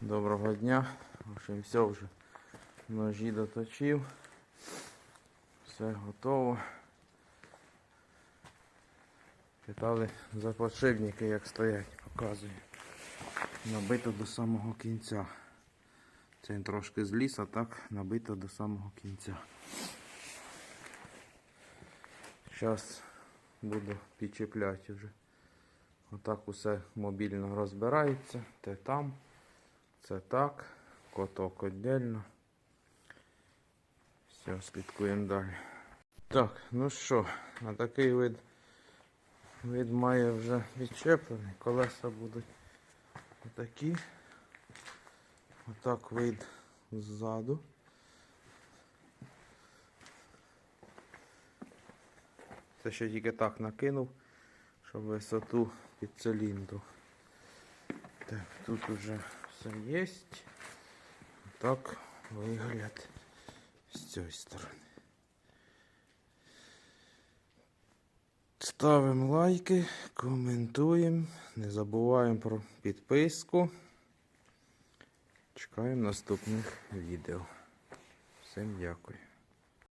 Доброго дня. В общем, все вже ножі доточив. Все готово. Питали за подшипники, як стоять, показую. Набито до самого кінця. Це трошки зліз, а так набито до самого кінця. Зараз буду підчіпляти вже. Отак усе мобільно розбирається. Те там, це так, коток віддільно. Все, слідкуємо далі. Так, ну що, а такий вид, вид має вже відчеплений. Колеса будуть отакі. Отак вид ззаду. Це ще тільки так накинув, щоб висоту під циліндру. Так, тут уже все є. Так вигляд з цієї сторони. Ставимо лайки, коментуємо, не забуваємо про підписку. Чекаємо наступних відео. Всім дякую.